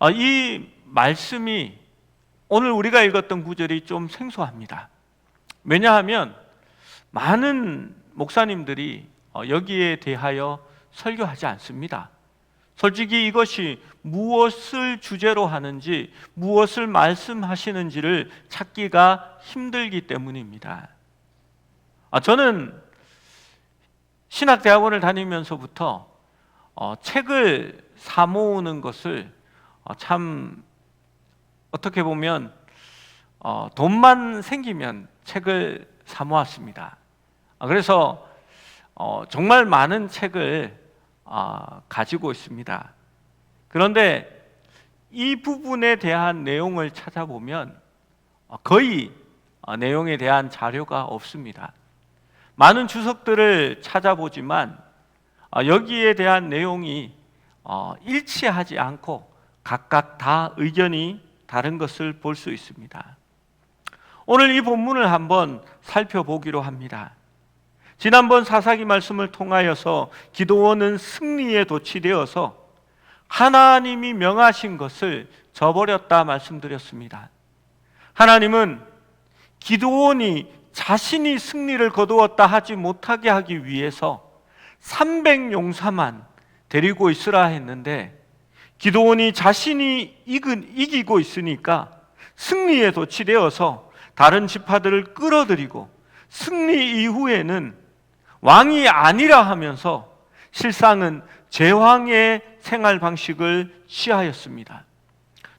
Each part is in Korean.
아, 이 말씀이 오늘 우리가 읽었던 구절이 좀 생소합니다. 왜냐하면 많은 목사님들이 어, 여기에 대하여 설교하지 않습니다. 솔직히 이것이 무엇을 주제로 하는지, 무엇을 말씀하시는지를 찾기가 힘들기 때문입니다. 아, 저는 신학대학원을 다니면서부터 어, 책을 사 모으는 것을 어, 참 어떻게 보면 어, 돈만 생기면 책을 사 모았습니다. 아, 그래서 어, 정말 많은 책을 아, 가지고 있습니다. 그런데 이 부분에 대한 내용을 찾아보면 어, 거의 어, 내용에 대한 자료가 없습니다. 많은 주석들을 찾아보지만 어, 여기에 대한 내용이 어, 일치하지 않고 각각 다 의견이 다른 것을 볼 수 있습니다. 오늘 이 본문을 한번 살펴보기로 합니다. 지난번 사사기 말씀을 통하여서 기도원은 승리에 도취되어서 하나님이 명하신 것을 저버렸다 말씀드렸습니다. 하나님은 기도원이 자신이 승리를 거두었다 하지 못하게 하기 위해서 300용사만 데리고 있으라 했는데 기도원이 자신이 이기고 있으니까 승리에 도취되어서 다른 지파들을 끌어들이고 승리 이후에는 왕이 아니라 하면서 실상은 제왕의 생활 방식을 취하였습니다.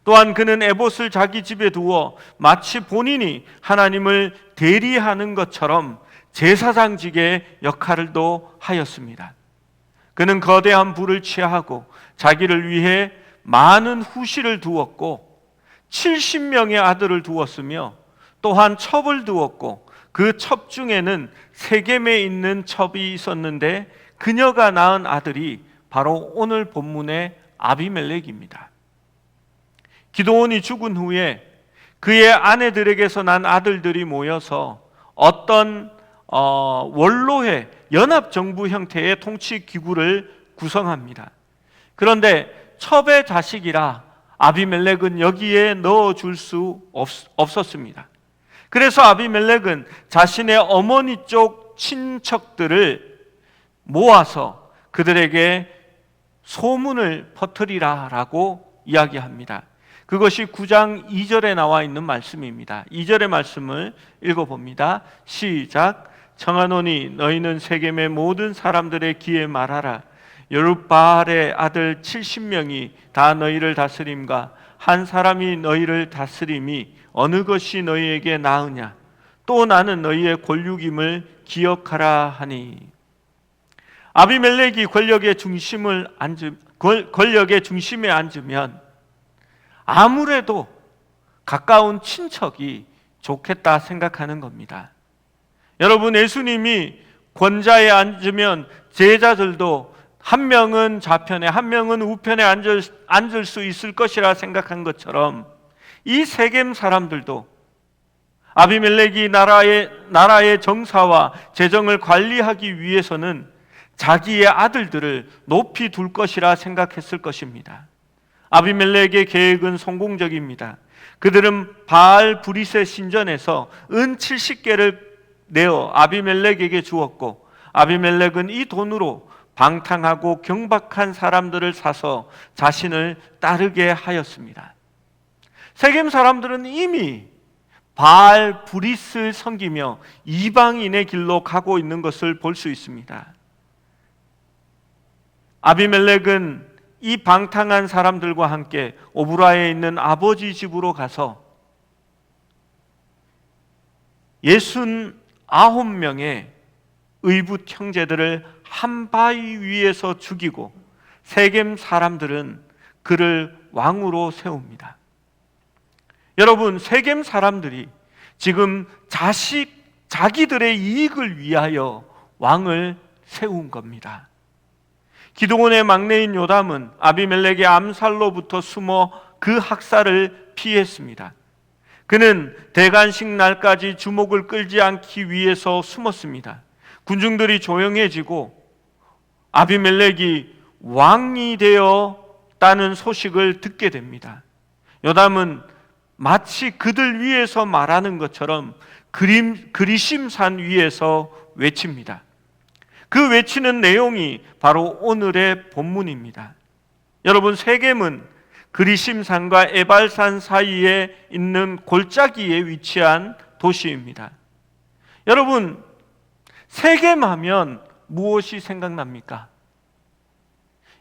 또한 그는 에봇을 자기 집에 두어 마치 본인이 하나님을 대리하는 것처럼 제사장직의 역할을도 하였습니다. 그는 거대한 부를 취하고 자기를 위해 많은 후시를 두었고 70명의 아들을 두었으며 또한 첩을 두었고 그 첩 중에는 세겜에 있는 첩이 있었는데 그녀가 낳은 아들이 바로 오늘 본문의 아비멜렉입니다. 기도원이 죽은 후에 그의 아내들에게서 난 아들들이 모여서 어떤 어, 원로회 연합 정부 형태의 통치 기구를 구성합니다. 그런데 첩의 자식이라 아비멜렉은 여기에 넣어 줄수 없었습니다. 그래서 아비멜렉은 자신의 어머니 쪽 친척들을 모아서 그들에게 소문을 퍼뜨리라 라고 이야기합니다. 그것이 9장 2절에 나와 있는 말씀입니다. 2절의 말씀을 읽어봅니다. 시작. 청하노니 너희는 세겜의 모든 사람들의 귀에 말하라. 여룻바알의 아들 70명이 다 너희를 다스림과 한 사람이 너희를 다스림이 어느 것이 너희에게 나으냐? 또 나는 너희의 권륙임을 기억하라 하니. 아비멜렉이 권력의 중심을 앉으 권력의 중심에 앉으면 아무래도 가까운 친척이 좋겠다 생각하는 겁니다. 여러분 예수님이 권자에 앉으면 제자들도 한 명은 좌편에 한 명은 우편에 앉을, 앉을 수 있을 것이라 생각한 것처럼 이 세겜 사람들도 아비멜렉이 나라의 나라의 정사와 재정을 관리하기 위해서는 자기의 아들들을 높이 둘 것이라 생각했을 것입니다. 아비멜렉의 계획은 성공적입니다. 그들은 바알 브리세 신전에서 은 70개를 내어 아비멜렉에게 주었고 아비멜렉은 이 돈으로 방탕하고 경박한 사람들을 사서 자신을 따르게 하였습니다. 세겜 사람들은 이미 바알 브리스를 섬기며 이방인의 길로 가고 있는 것을 볼 수 있습니다. 아비멜렉은 이 방탕한 사람들과 함께 오브라에 있는 아버지 집으로 가서 예순 아홉 명의 의붓 형제들을 한 바위 위에서 죽이고 세겜 사람들은 그를 왕으로 세웁니다. 여러분, 세겜 사람들이 지금 자식 자기들의 이익을 위하여 왕을 세운 겁니다. 기도원의 막내인 요담은 아비멜렉의 암살로부터 숨어 그 학살을 피했습니다. 그는 대관식 날까지 주목을 끌지 않기 위해서 숨었습니다. 군중들이 조용해지고 아비멜렉이 왕이 되어 죽었다는 소식을 듣게 됩니다. 요담은 마치 그들 위에서 말하는 것처럼 그림, 그리심산 위에서 외칩니다. 그 외치는 내용이 바로 오늘의 본문입니다. 여러분, 세겜은 그리심산과 에발산 사이에 있는 골짜기에 위치한 도시입니다. 여러분, 세겜하면 무엇이 생각납니까?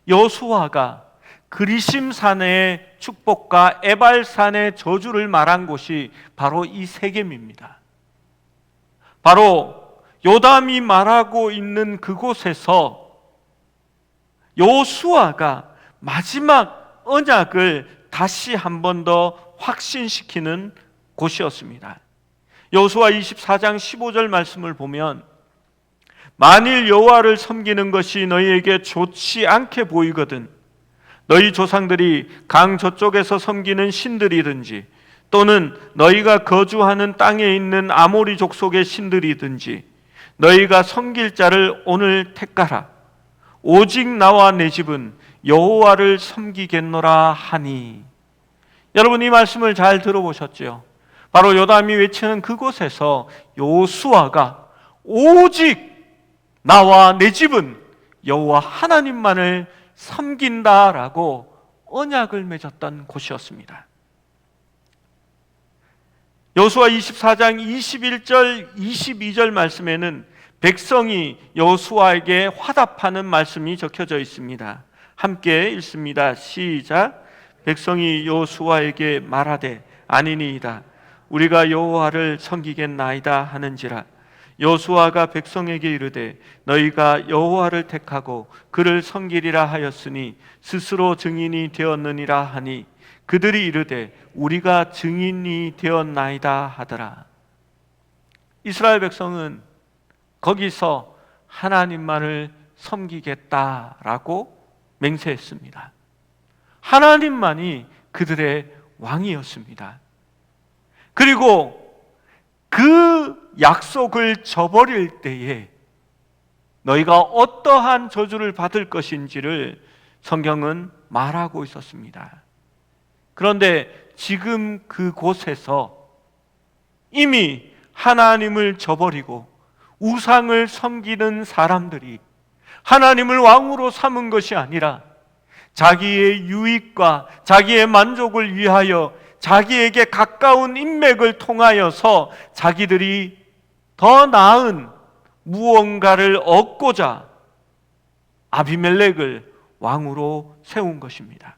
여수아가 그리심산의 축복과 에발산의 저주를 말한 곳이 바로 이 세겜입니다. 바로 요담이 말하고 있는 그곳에서 요수아가 마지막 언약을 다시 한 번 더 확신시키는 곳이었습니다. 여호수아 24장 15절 말씀을 보면 만일 여호와를 섬기는 것이 너희에게 좋지 않게 보이거든 너희 조상들이 강 저쪽에서 섬기는 신들이든지 또는 너희가 거주하는 땅에 있는 아모리 족속의 신들이든지 너희가 섬길 자를 오늘 택가라 오직 나와 내 집은 여호와를 섬기겠노라 하니 여러분 이 말씀을 잘 들어보셨죠? 바로 요담이 외치는 그곳에서 요수아가 오직 나와 내 집은 여호와 하나님만을 섬긴다라고 언약을 맺었던 곳이었습니다. 여수아 24장 21절 22절 말씀에는 백성이 여수아에게 화답하는 말씀이 적혀져 있습니다. 함께 읽습니다. 시작. 백성이 여수아에게 말하되 아니니이다. 우리가 여호와를 섬기겠나이다 하는지라 여호수아가 백성에게 이르되 너희가 여호와를 택하고 그를 섬기리라 하였으니 스스로 증인이 되었느니라 하니 그들이 이르되 우리가 증인이 되었나이다 하더라 이스라엘 백성은 거기서 하나님만을 섬기겠다라고 맹세했습니다. 하나님만이 그들의 왕이었습니다. 그리고 그 약속을 저버릴 때에 너희가 어떠한 저주를 받을 것인지를 성경은 말하고 있었습니다. 그런데 지금 그곳에서 이미 하나님을 저버리고 우상을 섬기는 사람들이 하나님을 왕으로 삼은 것이 아니라 자기의 유익과 자기의 만족을 위하여 자기에게 가까운 인맥을 통하여서 자기들이 더 나은 무언가를 얻고자 아비멜렉을 왕으로 세운 것입니다.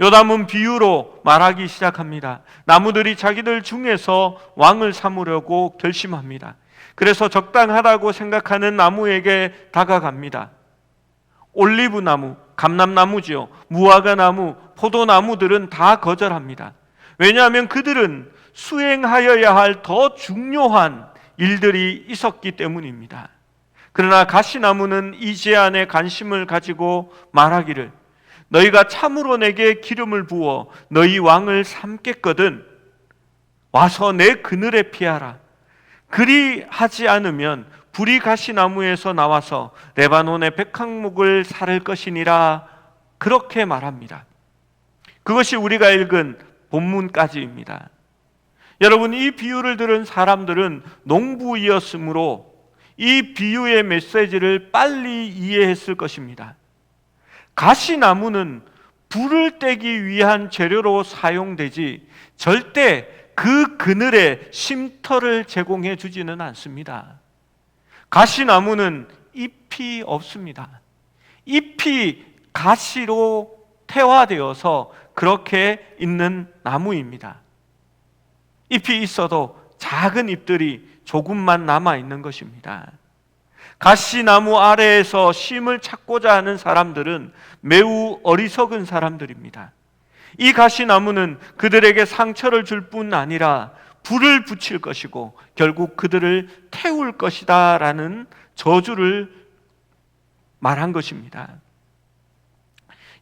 요담은 비유로 말하기 시작합니다. 나무들이 자기들 중에서 왕을 삼으려고 결심합니다. 그래서 적당하다고 생각하는 나무에게 다가갑니다. 올리브 나무, 감람나무지요. 무화과 나무, 포도나무들은 다 거절합니다. 왜냐하면 그들은 수행하여야 할 더 중요한 일들이 있었기 때문입니다. 그러나 가시나무는 이 제안에 관심을 가지고 말하기를 너희가 참으로 내게 기름을 부어 너희 왕을 삼겠거든 와서 내 그늘에 피하라. 그리 하지 않으면 불이 가시나무에서 나와서 레바논의 백항목을 사를 것이니라 그렇게 말합니다. 그것이 우리가 읽은 본문까지입니다. 여러분 이 비유를 들은 사람들은 농부이었으므로 이 비유의 메시지를 빨리 이해했을 것입니다. 가시나무는 불을 떼기 위한 재료로 사용되지 절대 그 그늘에 쉼터를 제공해 주지는 않습니다. 가시나무는 잎이 없습니다. 잎이 가시로 태화되어서 그렇게 있는 나무입니다. 잎이 있어도 작은 잎들이 조금만 남아 있는 것입니다. 가시나무 아래에서 쉼을 찾고자 하는 사람들은 매우 어리석은 사람들입니다. 이 가시나무는 그들에게 상처를 줄 뿐 아니라 불을 붙일 것이고 결국 그들을 태울 것이다 라는 저주를 말한 것입니다.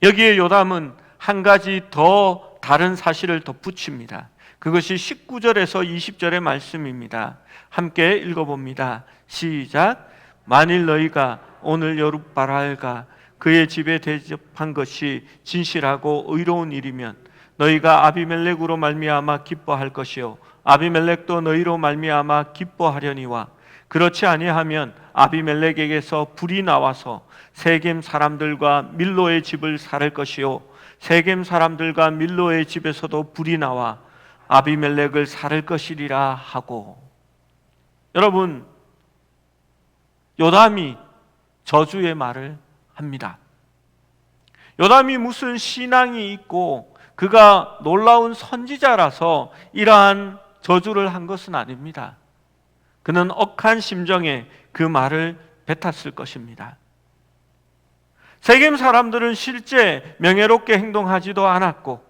여기에 요담은 한 가지 더 다른 사실을 덧붙입니다. 그것이 19절에서 20절의 말씀입니다. 함께 읽어봅니다. 시작. 만일 너희가 오늘 여룻바랄과 그의 집에 대접한 것이 진실하고 의로운 일이면 너희가 아비멜렉으로 말미암아 기뻐할 것이요. 아비멜렉도 너희로 말미암아 기뻐하려니와 그렇지 아니하면 아비멜렉에게서 불이 나와서 세겜 사람들과 밀로의 집을 살을 것이요. 세겜 사람들과 밀로의 집에서도 불이 나와 아비멜렉을 살을 것이리라 하고. 여러분 요담이 저주의 말을 합니다. 요담이 무슨 신앙이 있고 그가 놀라운 선지자라서 이러한 저주를 한 것은 아닙니다. 그는 억한 심정에 그 말을 뱉었을 것입니다. 세겜 사람들은 실제 명예롭게 행동하지도 않았고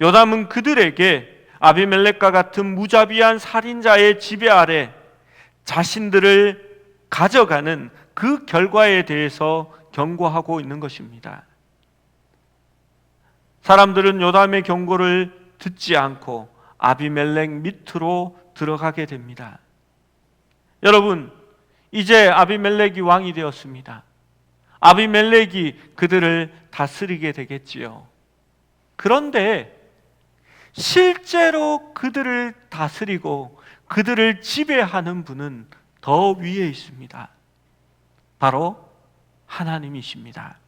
요담은 그들에게 아비멜렉과 같은 무자비한 살인자의 지배 아래 자신들을 가져가는 그 결과에 대해서 경고하고 있는 것입니다. 사람들은 요담의 경고를 듣지 않고 아비멜렉 밑으로 들어가게 됩니다. 여러분, 이제 아비멜렉이 왕이 되었습니다. 아비멜렉이 그들을 다스리게 되겠지요. 그런데 실제로 그들을 다스리고 그들을 지배하는 분은 더 위에 있습니다. 바로 하나님이십니다.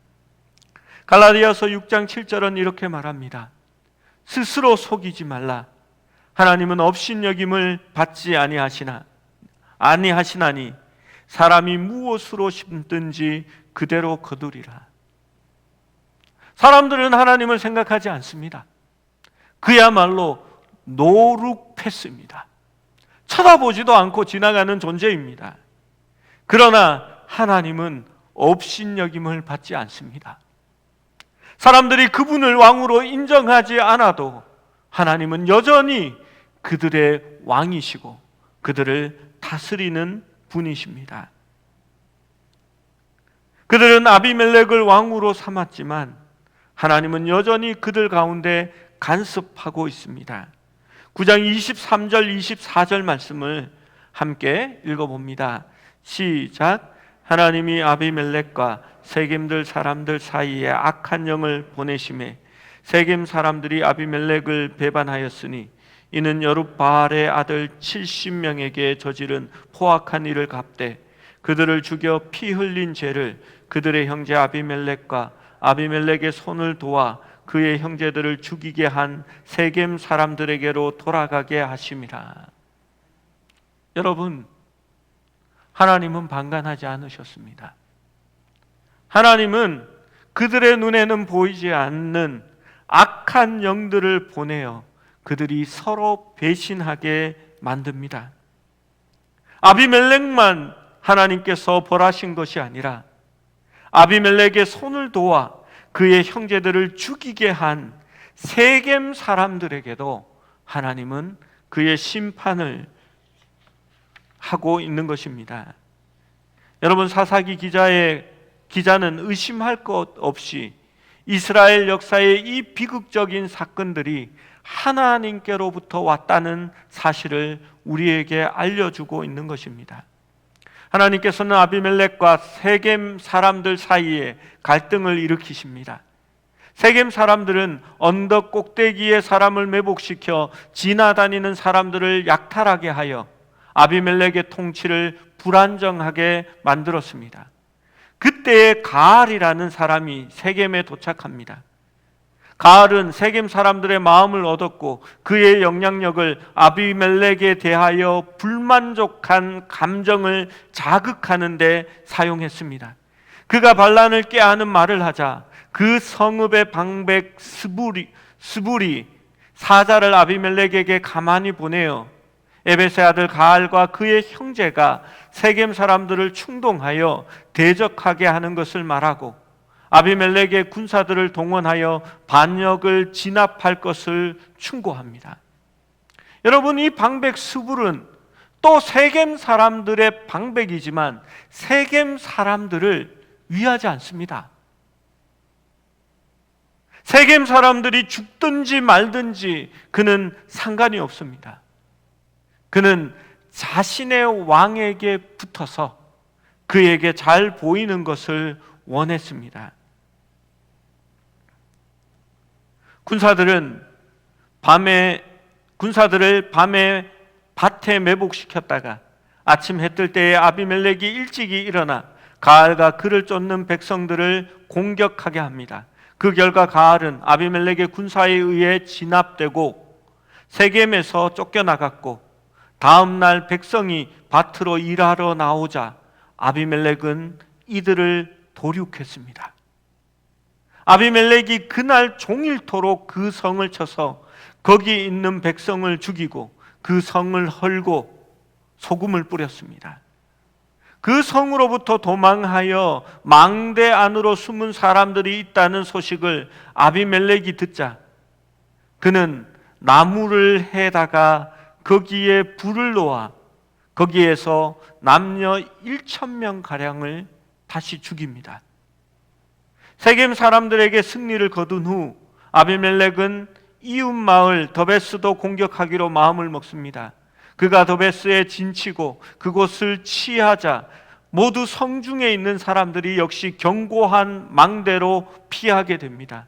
갈라디아서 6장 7절은 이렇게 말합니다. 스스로 속이지 말라. 하나님은 업신여김을 받지 아니하시나 아니하시나니 사람이 무엇으로 심든지 그대로 거두리라. 사람들은 하나님을 생각하지 않습니다. 그야말로 노룩패스입니다. 쳐다보지도 않고 지나가는 존재입니다. 그러나 하나님은 업신여김을 받지 않습니다. 사람들이 그분을 왕으로 인정하지 않아도 하나님은 여전히 그들의 왕이시고 그들을 다스리는 분이십니다. 그들은 아비멜렉을 왕으로 삼았지만 하나님은 여전히 그들 가운데 간섭하고 있습니다. 9장 23절 24절 말씀을 함께 읽어봅니다. 시작. 하나님이 아비멜렉과 세겜들 사람들 사이에 악한 영을 보내심에 세겜 사람들이 아비멜렉을 배반하였으니 이는 여룻바알의 아들 70명에게 저지른 포악한 일을 갚되 그들을 죽여 피 흘린 죄를 그들의 형제 아비멜렉과 아비멜렉의 손을 도와 그의 형제들을 죽이게 한 세겜 사람들에게로 돌아가게 하심이라. 여러분, 하나님은 방관하지 않으셨습니다. 하나님은 그들의 눈에는 보이지 않는 악한 영들을 보내어 그들이 서로 배신하게 만듭니다. 아비멜렉만 하나님께서 벌하신 것이 아니라 아비멜렉의 손을 도와 그의 형제들을 죽이게 한 세겜 사람들에게도 하나님은 그의 심판을 하고 있는 것입니다. 여러분 사사기 기자의 기자는 의심할 것 없이 이스라엘 역사의 이 비극적인 사건들이 하나님께로부터 왔다는 사실을 우리에게 알려주고 있는 것입니다. 하나님께서는 아비멜렉과 세겜 사람들 사이에 갈등을 일으키십니다. 세겜 사람들은 언덕 꼭대기에 사람을 매복시켜 지나다니는 사람들을 약탈하게 하여 아비멜렉의 통치를 불안정하게 만들었습니다. 그때에 가알이라는 사람이 세겜에 도착합니다. 가알은 세겜 사람들의 마음을 얻었고 그의 영향력을 아비멜렉에 대하여 불만족한 감정을 자극하는 데 사용했습니다. 그가 반란을 깨하는 말을 하자 그 성읍의 방백 스불이 스불이 사자를 아비멜렉에게 가만히 보내어 에베세 아들 가알과 그의 형제가 세겜 사람들을 충동하여 대적하게 하는 것을 말하고 아비멜렉의 군사들을 동원하여 반역을 진압할 것을 충고합니다. 여러분 이 방백 수불은 또 세겜 사람들의 방백이지만 세겜 사람들을 위하지 않습니다. 세겜 사람들이 죽든지 말든지 그는 상관이 없습니다. 그는 자신의 왕에게 붙어서 그에게 잘 보이는 것을 원했습니다. 군사들은 밤에 군사들을 밤에 밭에 매복시켰다가 아침 해 뜰 때에 아비멜렉이 일찍이 일어나 가알과 그를 쫓는 백성들을 공격하게 합니다. 그 결과 가알은 아비멜렉의 군사에 의해 진압되고 세겜에서 쫓겨나갔고 다음 날 백성이 밭으로 일하러 나오자 아비멜렉은 이들을 도륙했습니다. 아비멜렉이 그날 종일토록 그 성을 쳐서 거기 있는 백성을 죽이고 그 성을 헐고 소금을 뿌렸습니다. 그 성으로부터 도망하여 망대 안으로 숨은 사람들이 있다는 소식을 아비멜렉이 듣자 그는 나무를 해다가 거기에 불을 놓아 거기에서 남녀 1천 명 가량을 다시 죽입니다. 세겜 사람들에게 승리를 거둔 후 아비멜렉은 이웃 마을 더베스도 공격하기로 마음을 먹습니다. 그가 더베스에 진치고 그곳을 치하자 모두 성중에 있는 사람들이 역시 견고한 망대로 피하게 됩니다.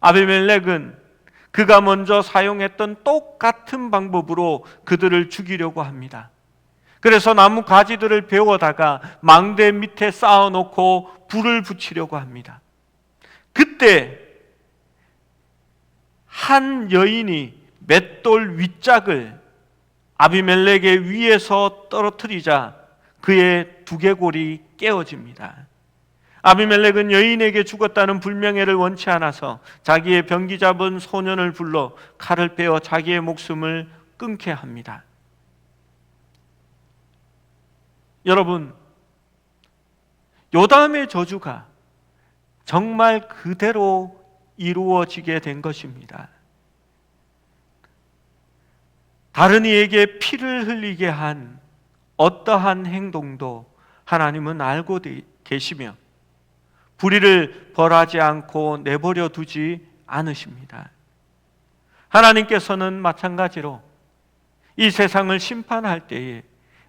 아비멜렉은 그가 먼저 사용했던 똑같은 방법으로 그들을 죽이려고 합니다. 그래서 나무 가지들을 베어다가 망대 밑에 쌓아놓고 불을 붙이려고 합니다. 그때 한 여인이 맷돌 윗짝을 아비멜렉의 위에서 떨어뜨리자 그의 두개골이 깨어집니다. 아비멜렉은 여인에게 죽었다는 불명예를 원치 않아서 자기의 병기 잡은 소년을 불러 칼을 빼어 자기의 목숨을 끊게 합니다. 여러분, 요담의 저주가 정말 그대로 이루어지게 된 것입니다. 다른 이에게 피를 흘리게 한 어떠한 행동도 하나님은 알고 계시며 불의를 벌하지 않고 내버려 두지 않으십니다. 하나님께서는 마찬가지로 이 세상을 심판할 때에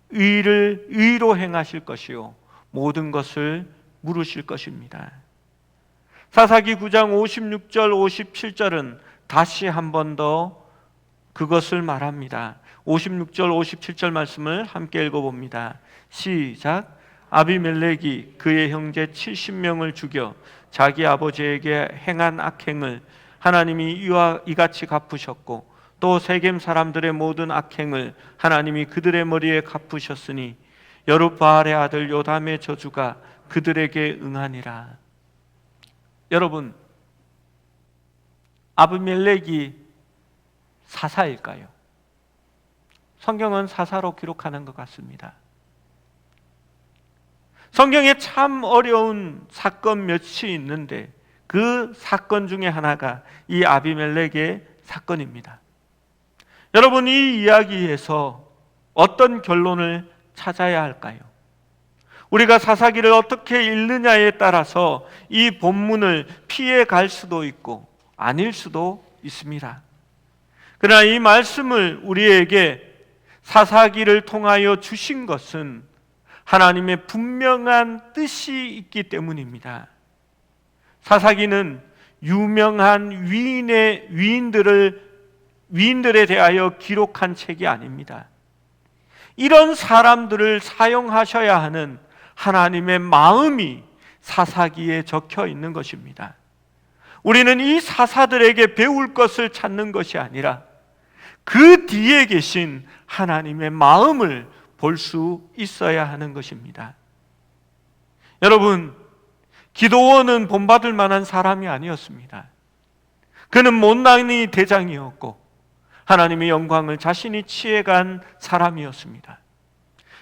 의를 의로 행하실 것이요 모든 것을 물으실 것입니다. 사사기 9장 56절 57절은 다시 한 번 더 그것을 말합니다. 56절 57절 말씀을 함께 읽어 봅니다. 시작. 아비멜렉이 그의 형제 70명을 죽여 자기 아버지에게 행한 악행을 하나님이 이와 이같이 갚으셨고 또 세겜 사람들의 모든 악행을 하나님이 그들의 머리에 갚으셨으니 여룻바알의 아들 요담의 저주가 그들에게 응하니라. 여러분, 아브멜렉이 사사일까요? 성경은 사사로 기록하는 것 같습니다. 성경에 참 어려운 사건 몇이 있는데 그 사건 중에 하나가 이 아비멜렉의 사건입니다. 여러분 이 이야기에서 어떤 결론을 찾아야 할까요? 우리가 사사기를 어떻게 읽느냐에 따라서 이 본문을 피해 갈 수도 있고 아닐 수도 있습니다. 그러나 이 말씀을 우리에게 사사기를 통하여 주신 것은 하나님의 분명한 뜻이 있기 때문입니다. 사사기는 유명한 위인의 위인들을 위인들에 대하여 기록한 책이 아닙니다. 이런 사람들을 사용하셔야 하는 하나님의 마음이 사사기에 적혀 있는 것입니다. 우리는 이 사사들에게 배울 것을 찾는 것이 아니라 그 뒤에 계신 하나님의 마음을 볼 수 있어야 하는 것입니다. 여러분, 기도원은 본받을 만한 사람이 아니었습니다. 그는 못난이 대장이었고 하나님의 영광을 자신이 취해간 사람이었습니다.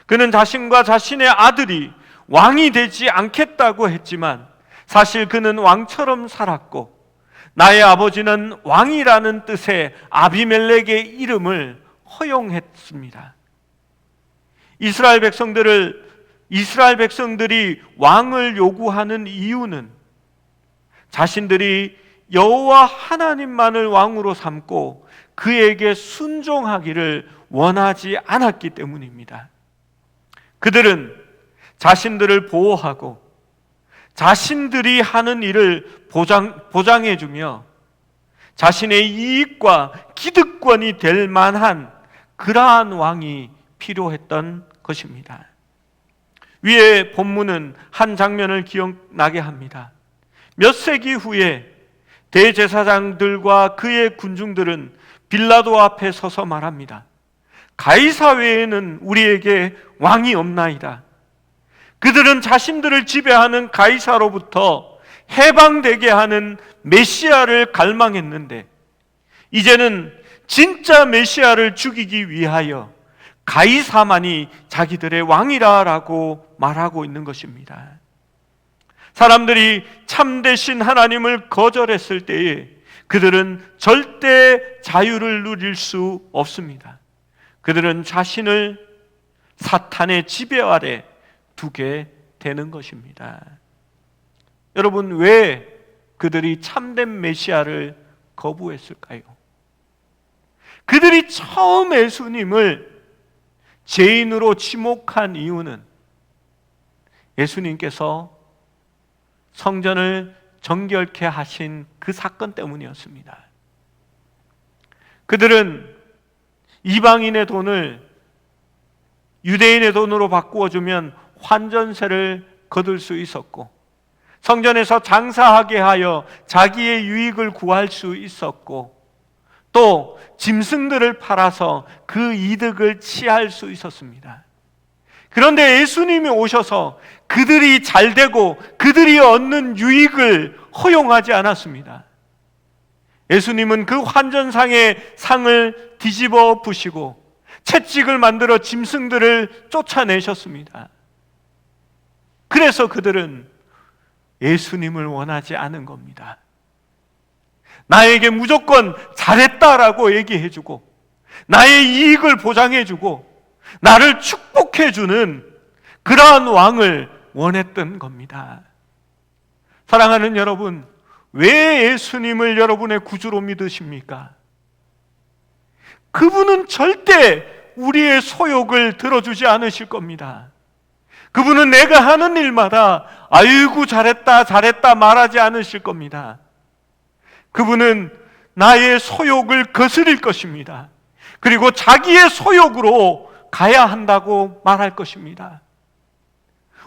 그는 자신과 자신의 아들이 왕이 되지 않겠다고 했지만 사실 그는 왕처럼 살았고 나의 아버지는 왕이라는 뜻의 아비멜렉의 이름을 허용했습니다. 이스라엘 백성들을 이스라엘 백성들이 왕을 요구하는 이유는 자신들이 여호와 하나님만을 왕으로 삼고 그에게 순종하기를 원하지 않았기 때문입니다. 그들은 자신들을 보호하고 자신들이 하는 일을 보장, 보장해주며 자신의 이익과 기득권이 될 만한 그러한 왕이 필요했던 것입니다. 위에 본문은 한 장면을 기억나게 합니다. 몇 세기 후에 대제사장들과 그의 군중들은 빌라도 앞에 서서 말합니다. 가이사 외에는 우리에게 왕이 없나이다. 그들은 자신들을 지배하는 가이사로부터 해방되게 하는 메시아를 갈망했는데 이제는 진짜 메시아를 죽이기 위하여 가이사만이 자기들의 왕이라라고 말하고 있는 것입니다. 사람들이 참되신 하나님을 거절했을 때에 그들은 절대 자유를 누릴 수 없습니다. 그들은 자신을 사탄의 지배 아래 두게 되는 것입니다. 여러분, 왜 그들이 참된 메시아를 거부했을까요? 그들이 처음 예수님을 죄인으로 지목한 이유는 예수님께서 성전을 정결케 하신 그 사건 때문이었습니다. 그들은 이방인의 돈을 유대인의 돈으로 바꾸어 주면 환전세를 거둘 수 있었고 성전에서 장사하게 하여 자기의 유익을 구할 수 있었고 또 짐승들을 팔아서 그 이득을 취할 수 있었습니다. 그런데 예수님이 오셔서 그들이 잘 되고 그들이 얻는 유익을 허용하지 않았습니다. 예수님은 그 환전상의 상을 뒤집어 부시고 채찍을 만들어 짐승들을 쫓아내셨습니다. 그래서 그들은 예수님을 원하지 않은 겁니다. 나에게 무조건 잘했다라고 얘기해주고, 나의 이익을 보장해주고, 나를 축복해주는 그러한 왕을 원했던 겁니다. 사랑하는 여러분, 왜 예수님을 여러분의 구주로 믿으십니까? 그분은 절대 우리의 소욕을 들어주지 않으실 겁니다. 그분은 내가 하는 일마다 아이고 잘했다 잘했다 말하지 않으실 겁니다. 그분은 나의 소욕을 거스릴 것입니다. 그리고 자기의 소욕으로 가야 한다고 말할 것입니다.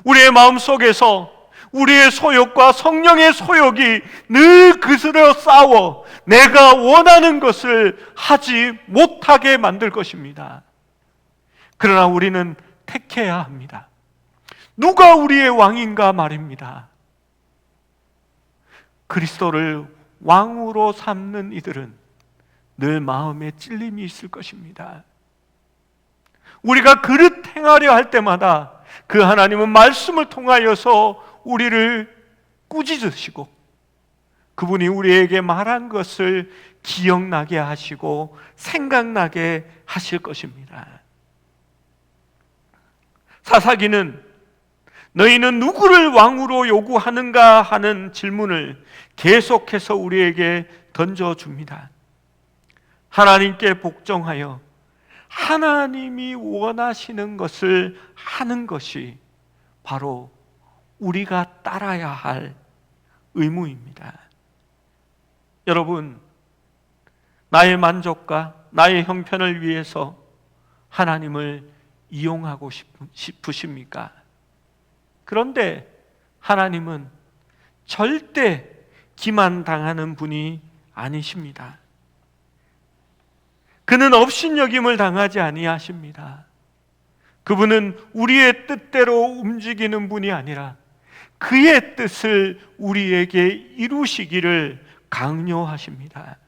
우리의 마음 속에서 우리의 소욕과 성령의 소욕이 늘 그스려 싸워 내가 원하는 것을 하지 못하게 만들 것입니다. 그러나 우리는 택해야 합니다. 누가 우리의 왕인가 말입니다. 그리스도를 왕으로 삼는 이들은 늘 마음에 찔림이 있을 것입니다. 우리가 그릇 행하려 할 때마다 그 하나님은 말씀을 통하여서 우리를 꾸짖으시고 그분이 우리에게 말한 것을 기억나게 하시고 생각나게 하실 것입니다. 사사기는 너희는 누구를 왕으로 요구하는가 하는 질문을 계속해서 우리에게 던져줍니다. 하나님께 복종하여 하나님이 원하시는 것을 하는 것이 바로 우리가 따라야 할 의무입니다. 여러분, 나의 만족과 나의 형편을 위해서 하나님을 이용하고 싶으십니까? 그런데 하나님은 절대 기만당하는 분이 아니십니다. 그는 업신여김을 당하지 아니하십니다. 그분은 우리의 뜻대로 움직이는 분이 아니라 그의 뜻을 우리에게 이루시기를 강요하십니다.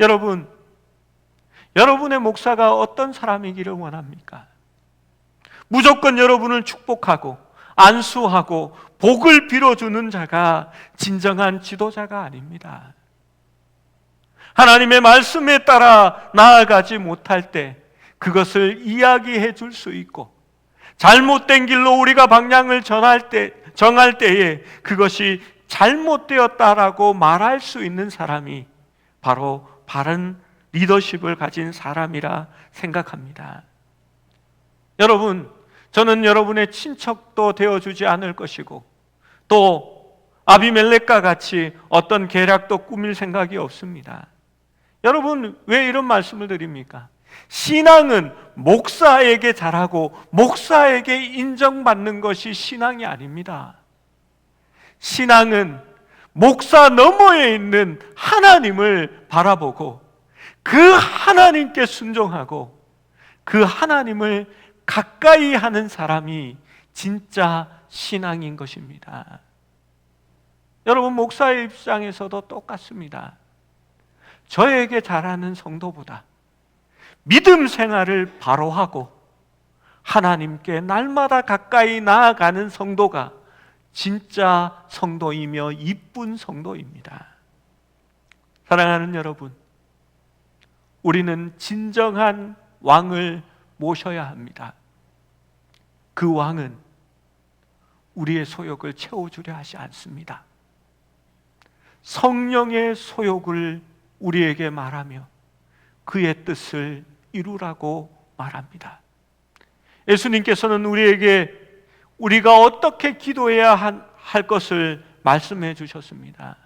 여러분, 여러분의 목사가 어떤 사람이기를 원합니까? 무조건 여러분을 축복하고 안수하고 복을 빌어주는 자가 진정한 지도자가 아닙니다. 하나님의 말씀에 따라 나아가지 못할 때 그것을 이야기해 줄 수 있고 잘못된 길로 우리가 방향을 전할 때, 정할 때에 그것이 잘못되었다라고 말할 수 있는 사람이 바로 바른 리더십을 가진 사람이라 생각합니다. 여러분, 저는 여러분의 친척도 되어주지 않을 것이고 또 아비멜렉과 같이 어떤 계략도 꾸밀 생각이 없습니다. 여러분, 왜 이런 말씀을 드립니까? 신앙은 목사에게 잘하고 목사에게 인정받는 것이 신앙이 아닙니다. 신앙은 목사 너머에 있는 하나님을 바라보고 그 하나님께 순종하고 그 하나님을 가까이 하는 사람이 진짜 신앙인 것입니다. 여러분, 목사의 입장에서도 똑같습니다. 저에게 잘하는 성도보다 믿음 생활을 바로 하고 하나님께 날마다 가까이 나아가는 성도가 진짜 성도이며 이쁜 성도입니다. 사랑하는 여러분, 우리는 진정한 왕을 모셔야 합니다. 그 왕은 우리의 소욕을 채워주려 하지 않습니다. 성령의 소욕을 우리에게 말하며 그의 뜻을 이루라고 말합니다. 예수님께서는 우리에게 우리가 어떻게 기도해야 한- 할 것을 말씀해 주셨습니다.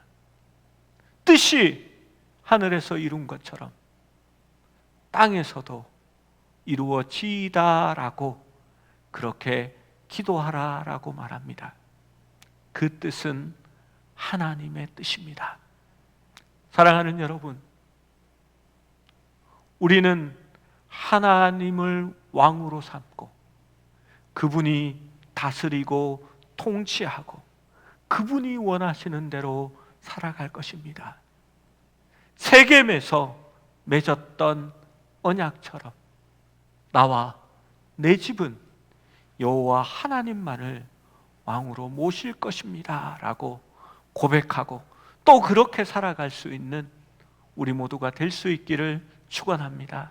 뜻이 하늘에서 이룬 것처럼 땅에서도 이루어지이다라고 그렇게 기도하라라고 말합니다. 그 뜻은 하나님의 뜻입니다. 사랑하는 여러분, 우리는 하나님을 왕으로 삼고 그분이 다스리고 통치하고 그분이 원하시는 대로 살아갈 것입니다. 세겜에서 맺었던 언약처럼 나와 내 집은 여호와 하나님만을 왕으로 모실 것입니다라고 고백하고 또 그렇게 살아갈 수 있는 우리 모두가 될 수 있기를 축원합니다.